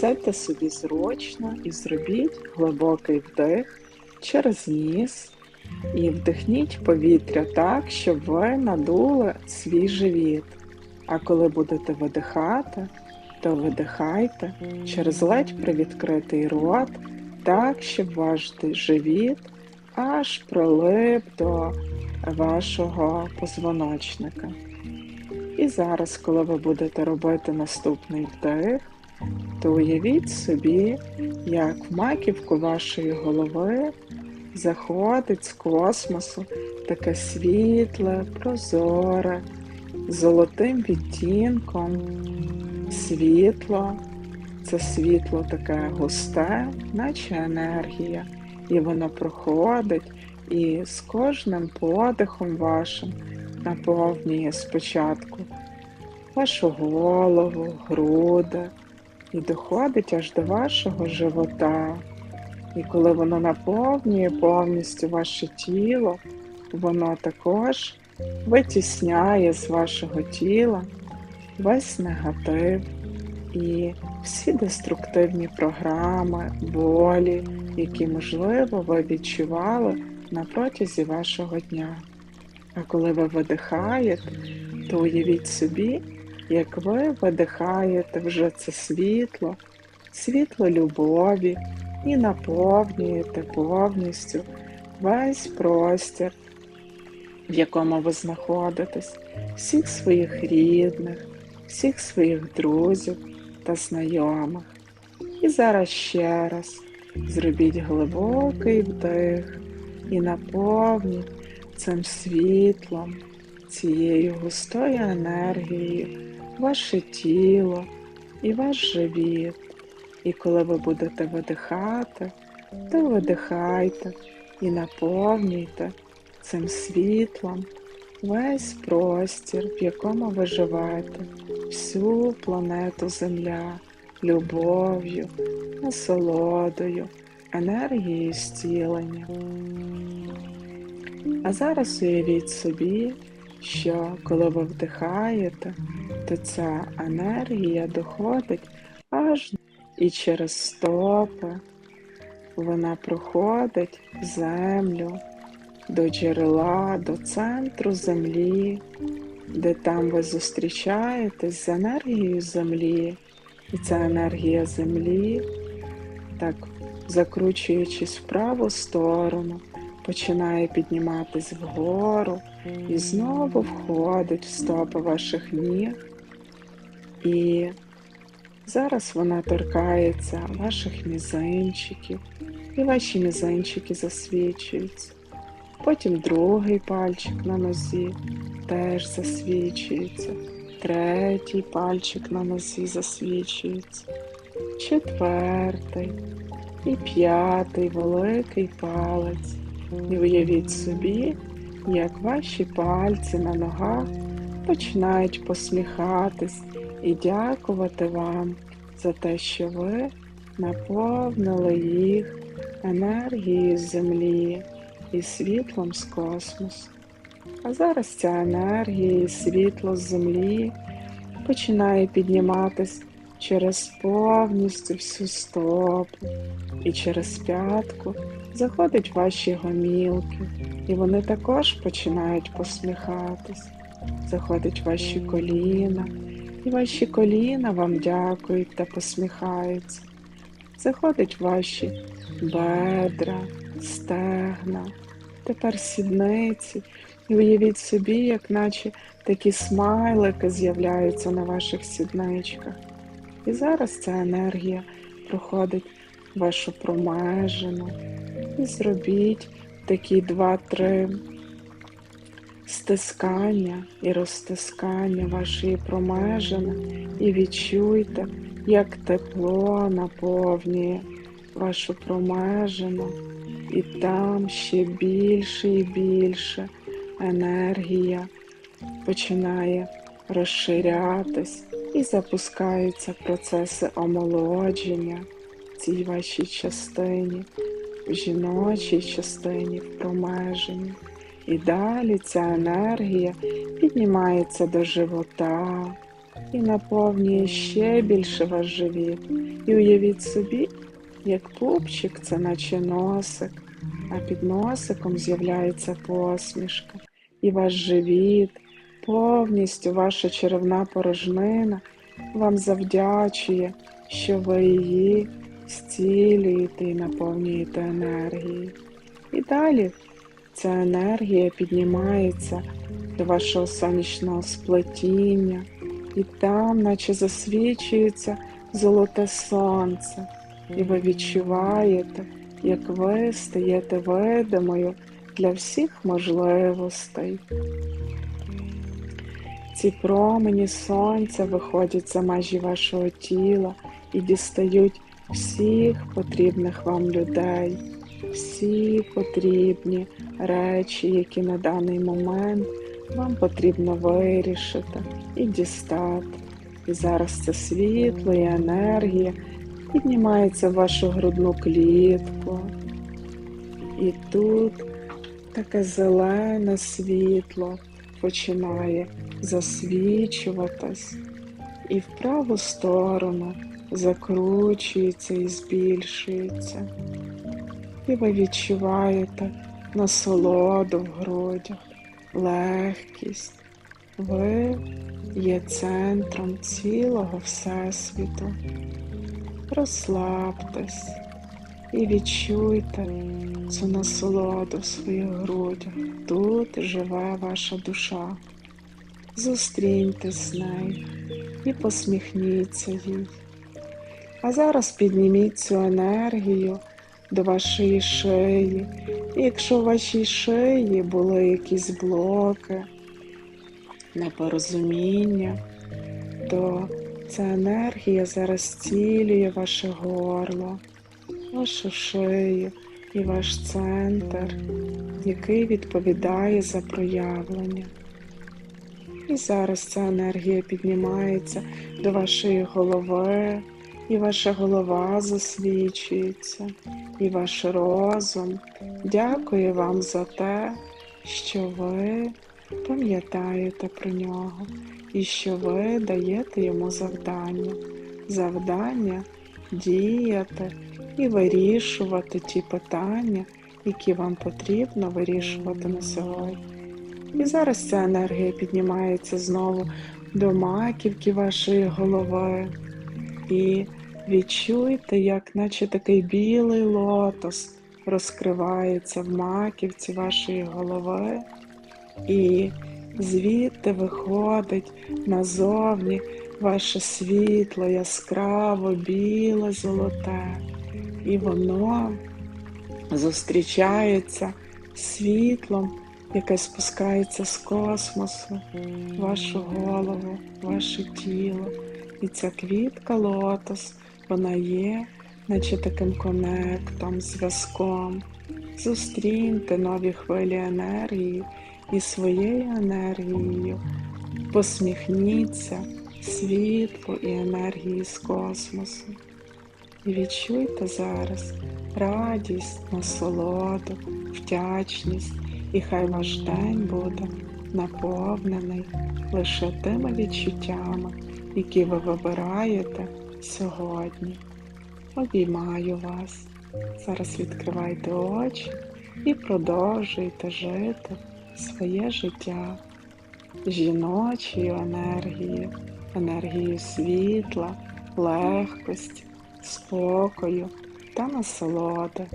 Сядьте собі зручно і зробіть глибокий вдих через ніс і вдихніть повітря так, щоб ви надули свій живіт. А коли будете видихати, то видихайте через ледь привідкритий рот, так, щоб ваш живіт аж прилип до вашого позвоночника. І зараз, коли ви будете робити наступний вдих, то уявіть собі, як в маківку вашої голови заходить з космосу таке світле, прозоре, золотим відтінком, світло. Це світло таке густе, наче енергія, і воно проходить і з кожним подихом вашим наповнює спочатку вашу голову, груди і доходить аж до вашого живота. І коли воно наповнює повністю ваше тіло, воно також витісняє з вашого тіла весь негатив і всі деструктивні програми, болі, які, можливо, ви відчували на протязі вашого дня. А коли ви видихаєте, то уявіть собі, як ви видихаєте вже це світло, світло любові і наповнюєте повністю весь простір, в якому ви знаходитесь, всіх своїх рідних, всіх своїх друзів та знайомих. І зараз ще раз зробіть глибокий вдих і наповніть цим світлом, цією густою енергією, ваше тіло і ваш живіт. І коли ви будете видихати, то видихайте і наповнюйте цим світлом весь простір, в якому ви живете, всю планету Земля, любов'ю, насолодою, енергією зцілення. А зараз уявіть собі, що коли ви вдихаєте, то ця енергія доходить аж і через стопи. Вона проходить землю до джерела, до центру землі, де там ви зустрічаєтесь з енергією землі, і ця енергія землі, так закручуючись в праву сторону, починає підніматись вгору і знову входить в стопи ваших ніг. І зараз вона торкається ваших мізинчиків, і ваші мізинчики засвічуються. Потім другий пальчик на нозі теж засвічується, третій пальчик на нозі засвічується, четвертий і п'ятий великий палець. І уявіть собі, як ваші пальці на ногах починають посміхатись і дякувати вам за те, що ви наповнили їх енергією землі і світлом з космосу. А зараз ця енергія і світло з землі починає підніматись через повністю всю стопу і через п'ятку заходять ваші гомілки, і вони також починають посміхатись. Заходять ваші коліна, і ваші коліна вам дякують та посміхаються. Заходять ваші бедра, стегна, тепер сідниці, і уявіть собі, як наче такі смайлики з'являються на ваших сідничках. І зараз ця енергія проходить вашу промежину. Зробіть такі два-три стискання і розтискання вашої промежини, і відчуйте, як тепло наповнює вашу промежину, і там ще більше і більше енергія починає розширятись і запускаються процеси омолодження цій вашій частині, в жіночій частині, в промеженні. І далі ця енергія піднімається до живота, і наповнює ще більше ваш живіт. І уявіть собі, як пупчик це наче носик, а під носиком з'являється посмішка, і ваш живіт, повністю ваша черевна порожнина вам завдячує, що ви її зцілюєте і наповнюєте енергією. І далі ця енергія піднімається до вашого сонячного сплетіння, і там, наче засвічується золоте сонце, і ви відчуваєте, як ви стаєте видимою для всіх можливостей. Ці промені сонця виходять за межі вашого тіла і дістають всіх потрібних вам людей, всі потрібні речі, які на даний момент вам потрібно вирішити і дістати. І зараз це світло і енергія піднімається в вашу грудну клітку. І тут таке зелене світло починає засвічуватись і в праву сторону закручується і збільшується. І ви відчуваєте насолоду в грудях, легкість. Ви є центром цілого Всесвіту. Розслабтесь і відчуйте цю насолоду в своїх грудях. Тут живе ваша душа. Зустріньтесь з нею і посміхніться їй. А зараз підніміть цю енергію до вашої шиї. І якщо в вашій шиї були якісь блоки, непорозуміння, то ця енергія зараз зцілює ваше горло, вашу шию і ваш центр, який відповідає за проявлення. І зараз ця енергія піднімається до вашої голови, і ваша голова засвічується, і ваш розум дякує вам за те, що ви пам'ятаєте про нього і що ви даєте йому завдання. Завдання діяти і вирішувати ті питання, які вам потрібно вирішувати на сьогодні. І зараз ця енергія піднімається знову до маківки вашої голови. І відчуйте, як наче такий білий лотос розкривається в маківці вашої голови, і звідти виходить назовні ваше світло, яскраво, біле, золоте, і воно зустрічається світлом яке спускається з космосу, вашу голову, ваше тіло. І ця квітка лотос, вона є, наче таким конектом, зв'язком. Зустріньте нові хвилі енергії і своєю енергією. Посміхніться світлу і енергії з космосу. І відчуйте зараз радість, насолоду, вдячність і хай ваш день буде наповнений лише тими відчуттями, які ви вибираєте сьогодні. Обіймаю вас. Зараз відкривайте очі і продовжуйте жити своє життя жіночою енергією, енергією світла, легкості, спокою та насолоди.